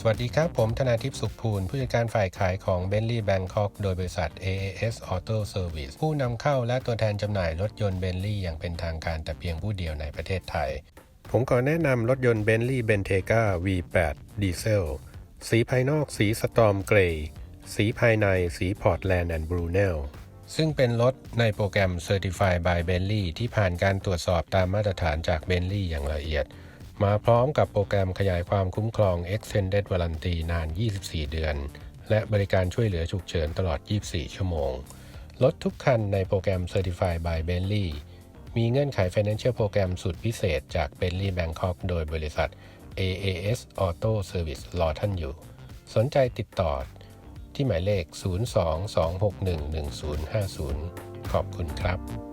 สวัสดีครับ ผมธนาทิพย์สุขภูล ผู้จัดการฝ่ายขายของ Bentley Bangkok โดยบริษัท AAS Auto Service ผู้นำเข้าและตัวแทนจำหน่ายรถยนต์ Bentley อย่างเป็นทางการแต่เพียงผู้เดียวในประเทศไทย ผมขอแนะนำรถยนต์ Bentley Bentayga V8 ดีเซล สีภายนอกสีสตอมเกรย์สีภายในสีพอร์ตแลนด์แอนด์บรูเนลซึ่งเป็นรถในโปรแกรม Certified by Bentley ที่ผ่านการตรวจสอบตามมาตรฐานจาก Bentley อย่างละเอียด มาพร้อมกับโปรแกรมขยายความคุ้มครอง Extended Warranty นาน 24 เดือน และบริการช่วยเหลือฉุกเฉินตลอด 24 ชั่วโมง รถทุกคันในโปรแกรม Certified by Bentley มีเงื่อนไข Financial โปรแกรมสุดพิเศษจาก Bentley Bangkok โดยบริษัท AAS Auto Service รอท่านอยู่ สนใจติดต่อที่หมายเลข 022611050 ขอบคุณครับ